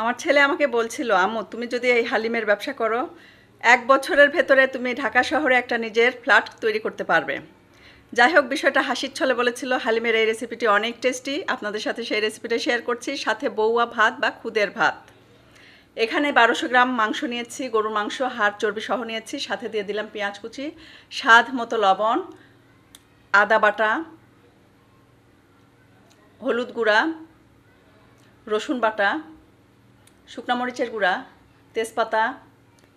আমার ছেলে আমাকে বলছিল, আম্মু, তুমি যদি এই হালিমের ব্যবসা করো, এক বছরের ভেতরে তুমি ঢাকা শহরে একটা নিজের ফ্ল্যাট তৈরি করতে পারবে। যাই হোক, বিষয়টা হাসির ছলে বলেছিল, হালিমের এই রেসিপিটি অনেক টেস্টি আপনাদের সাথে সেই রেসিপিটা শেয়ার করছি, সাথে বৌয়া ভাত বা খুদের ভাত। এখানে বারোশো গ্রাম মাংস নিয়েছি, গরুর মাংস, হাড়, চর্বি সহ নিয়েছি, সাথে দিয়ে দিলাম পেঁয়াজ কুচি, স্বাদ মতো লবণ, আদা বাটা, হলুদ গুঁড়া, রসুন বাটা শুকনো মরিচের গুঁড়া, তেজপাতা,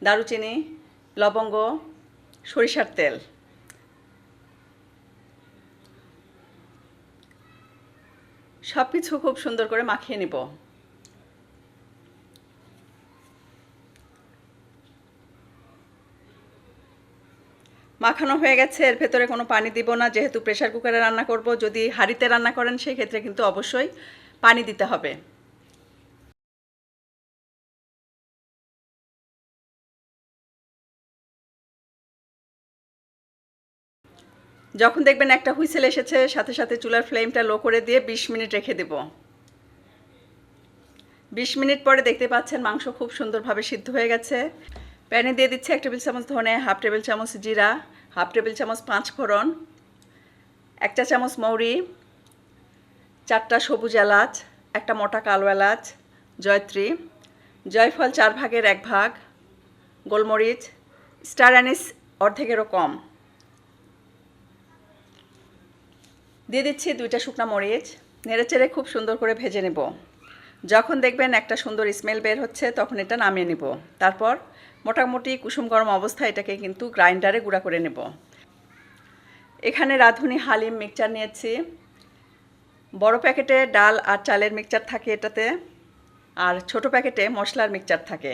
দারুচিনি, লবঙ্গ, সরিষার তেল। সব কিছু খুব সুন্দর করে মাখিয়ে নিব। মাখানো হয়ে গেছে, এর ভেতরে কোনো পানি দিব না, যেহেতু প্রেশার কুকারে রান্না করব। যদি হাঁড়িতে রান্না করেন, সেই ক্ষেত্রে কিন্তু অবশ্যই পানি দিতে হবে। যখন দেখবেন একটা হুইসেল এসেছে, সাথে সাথে চুলার ফ্লেমটা লো করে দিয়ে বিশ মিনিট রেখে দেব। বিশ মিনিট পরে দেখতে পাচ্ছেন মাংস খুব সুন্দরভাবে সিদ্ধ হয়ে গেছে। প্যানে দিয়ে দিচ্ছে এক টেবিল চামচ ধনে, হাফ টেবিল চামচ জিরা, হাফ টেবিল চামচ পাঁচ ফোড়ন, এক চা চামচ মৌরি, চারটা সবুজ এলাচ, একটা মোটা কালো এলাচ, জয়ত্রী, জয়ফল চার ভাগের এক ভাগ, গোলমরিচ, স্টার অ্যানিস অর্ধেকেরও কম। দিয়ে দিচ্ছি দুইটা শুকনা মরিচ। নেড়েচেড়ে খুব সুন্দর করে ভেজে নেব। যখন দেখবেন একটা সুন্দর স্মেল বের হচ্ছে, তখন এটা নামিয়ে নেব। তারপর মোটামুটি কুসুম গরম অবস্থায় এটাকে কিন্তু গ্রাইন্ডারে গুঁড়া করে নেব। এখানে রাঁধুনি হালিম মিক্সচার নিয়েছি। বড় প্যাকেটে ডাল আর চালের মিক্সচার থাকে এটাতে, আর ছোট প্যাকেটে মশলার মিক্সচার থাকে।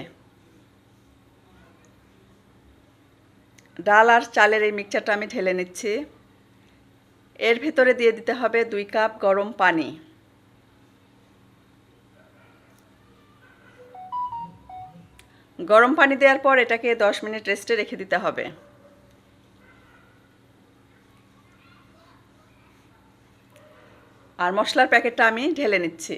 ডাল আর চালের এই মিক্সচারটা আমি ঢেলে নিচ্ছি। এর ভেতরে দিয়ে দিতে হবে দুই কাপ গরম পানি। গরম পানি দেওয়ার পর এটাকে দশ মিনিট রেস্টে রেখে দিতে হবে। আর মশলার প্যাকেটটা আমি ঢেলে নিচ্ছি।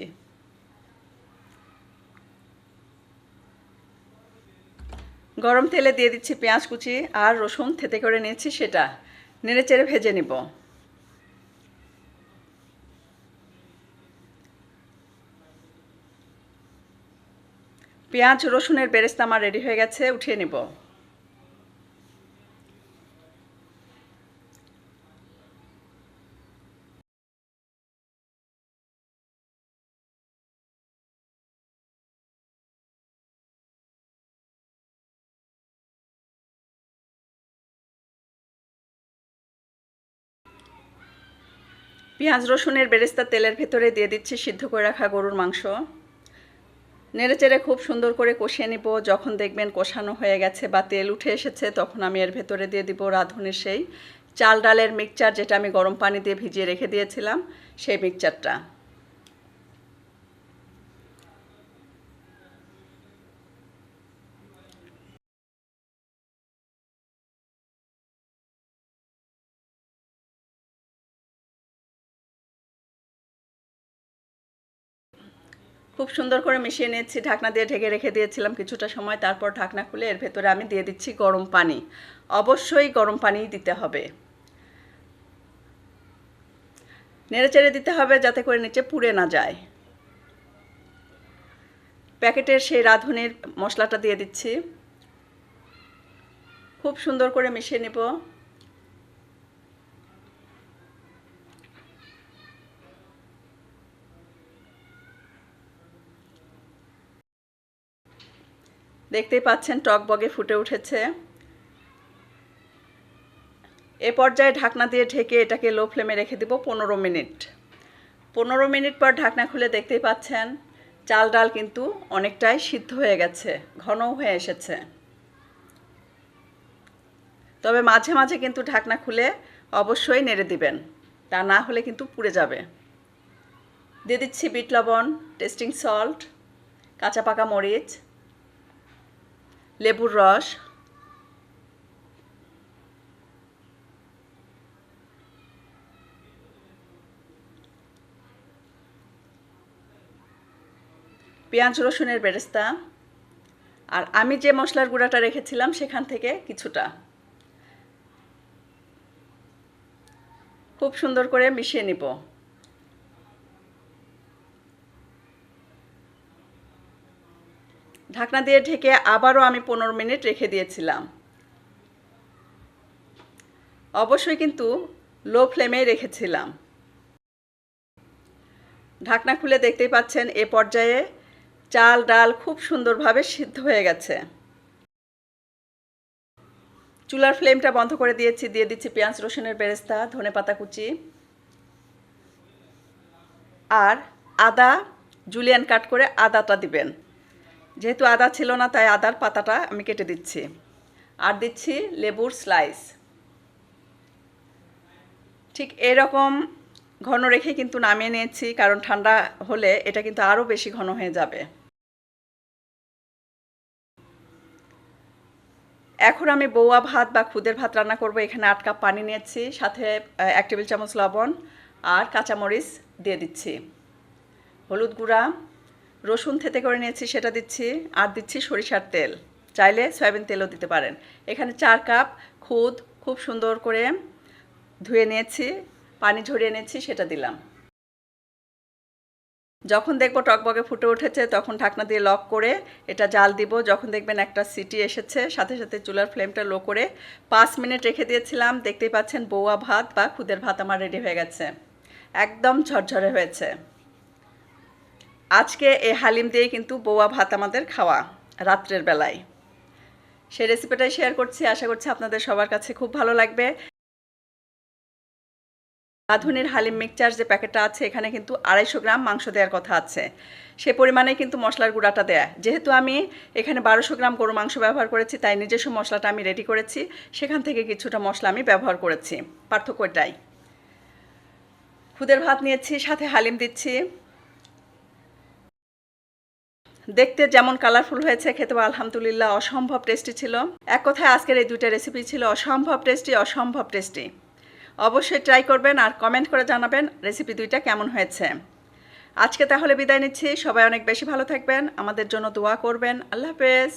গরম তেলে দিয়ে দিচ্ছি পেঁয়াজ কুচি আর রসুন, থেতে করে নিয়েছি সেটা। নেড়ে চেড়ে ভেজে নিব। পেঁয়াজ, রসুনের বেরেস্তা আমার রেডি হয়ে গেছে, উঠিয়ে নিব। পেঁয়াজ, রসুনের বেরেস্তা তেলের ভেতরে দিয়ে দিচ্ছি, সিদ্ধ করে রাখা গরুর মাংস। নেড়েচেড়ে খুব সুন্দর করে কষিয়ে নিব। যখন দেখবেন কষানো হয়ে গেছে বা তেল উঠে এসেছে, তখন আমি এর ভেতরে দিয়ে দিব রাঁধুনির সেই চাল ডালের মিক্সচার যেটা আমি গরম পানি দিয়ে ভিজিয়ে রেখে দিয়েছিলাম, সেই মিক্সচারটা খুব সুন্দর করে মিশিয়ে নিয়েছি, ঢাকনা দিয়ে ঢেকে রেখে দিয়েছিলাম কিছুটা সময়, তারপর ঢাকনা খুলে এর ভেতরে আমি দিয়ে দিচ্ছি গরম পানি। অবশ্যই গরম পানিই দিতে হবে। নেড়ে দিতে হবে যাতে করে নিচে পুড়ে না যায়। প্যাকেটের সেই রাঁধুনির মশলাটা দিয়ে দিচ্ছি। খুব সুন্দর করে মিশিয়ে নেব। দেখতেই পাচ্ছেন টক বগে ফুটে উঠেছে। এ পর্যায়ে ঢাকনা দিয়ে ঢেকে এটাকে লো ফ্লেমে রেখে দেব পনেরো মিনিট। পনেরো মিনিট পর ঢাকনা খুলে দেখতেই পাচ্ছেন চাল ডাল কিন্তু অনেকটাই সিদ্ধ হয়ে গেছে, ঘনও হয়ে এসেছে। তবে মাঝে মাঝে কিন্তু ঢাকনা খুলে অবশ্যই নেড়ে দিবেন, তা না হলে কিন্তু পুড়ে যাবে। দিয়ে দিচ্ছি বিট লবণ, টেস্টিং সল্ট, কাঁচা পাকা মরিচ লেবুর রস। পেঁয়াজ, রসুনের বেরেস্তা। আর আমি যে মশলার গুঁড়াটা রেখেছিলাম সেখান থেকে কিছুটা। খুব সুন্দর করে মিশিয়ে নিব। ঢাকনা দিয়ে ঢেকে আবারও আমি পনেরো মিনিট রেখে দিয়েছিলাম। অবশ্যই কিন্তু লো ফ্লেমে রেখেছিলাম। ঢাকনা খুলে দেখতেই পাচ্ছেন এ পর্যায়ে চাল, ডাল খুব সুন্দরভাবে সিদ্ধ হয়ে গেছে। চুলার ফ্লেমটা বন্ধ করে দিয়েছি, দিয়ে দিচ্ছি পেঁয়াজ, রসুনের বেরেস্তা ধনে পাতা কুচি আর আদা, জুলিয়ান কাট করে আদাটা দিবেন। যেহেতু আদা ছিল না, তাই আদার পাতাটা আমি কেটে দিচ্ছি। আর দিচ্ছি লেবুর স্লাইস ঠিক এরকম ঘন রেখে কিন্তু নামিয়ে নিয়েছি, কারণ ঠান্ডা হলে এটা কিন্তু আরও বেশি ঘন হয়ে যাবে। এখন আমি বৌয়া ভাত বা খুদের ভাত রান্না করব। এখানে আট কাপ পানি নিয়েছি, সাথে এক টেবিল চামচ লবণ আর কাঁচামরিচ দিয়ে দিচ্ছি। হলুদ গুঁড়া রসুন থেতে করে নিয়েছি, সেটা দিচ্ছি। আর দিচ্ছি সরিষার তেল। চাইলে সয়াবিন তেলও দিতে পারেন। এখানে চার কাপ খুদ খুব সুন্দর করে ধুয়ে নিয়েছি, পানি ঝরিয়ে নিয়েছি, সেটা দিলাম। যখন দেখব টকবগে ফুটে উঠেছে, তখন ঢাকনা দিয়ে লক করে এটা জাল দিব। যখন দেখবেন একটা সিটি এসেছে, সাথে সাথে চুলার ফ্লেমটা লো করে পাঁচ মিনিট রেখে দিয়েছিলাম। দেখতেই পাচ্ছেন, বৌয়া ভাত বা খুদের ভাত আমার রেডি হয়ে গেছে। একদম ঝরঝরে হয়েছে। আজকে এই হালিম দিয়ে কিন্তু বৌয়া ভাত আমাদের খাওয়া রাত্রের বেলায়। সেই রেসিপিটাই শেয়ার করছি, আশা করছি আপনাদের সবার কাছে খুব ভালো লাগবে। রাঁধুনির হালিম মিক্সচার যে প্যাকেটটা আছে, এখানে কিন্তু আড়াইশো গ্রাম মাংস দেওয়ার কথা আছে। সে পরিমাণে কিন্তু মশলার গুঁড়াটা দেয়া। যেহেতু আমি এখানে বারোশো গ্রাম গরু মাংস ব্যবহার করেছি, তাই নিজস্ব মশলাটা আমি রেডি করেছি। সেখান থেকে কিছুটা মশলা আমি ব্যবহার করেছি। পার্থক্য এটাই খুদের ভাত নিয়েছি, সাথে হালিম দিচ্ছি। দেখতে যেমন কালারফুল হয়েছে খেতে আলহামদুলিল্লাহ অসম্ভব টেস্টি ছিল। এক কথায় আজকের এই দুইটা রেসিপি ছিল অসম্ভব টেস্টি অসম্ভব টেস্টি অবশ্যই ট্রাই করবেন আর কমেন্ট করে জানাবেন রেসিপি দুইটা কেমন হয়েছে। আজকে তাহলে বিদায় নিচ্ছি, সবাই অনেক বেশি ভালো থাকবেন, আমাদের জন্য দোয়া করবেন। আল্লাহ হাফেজ।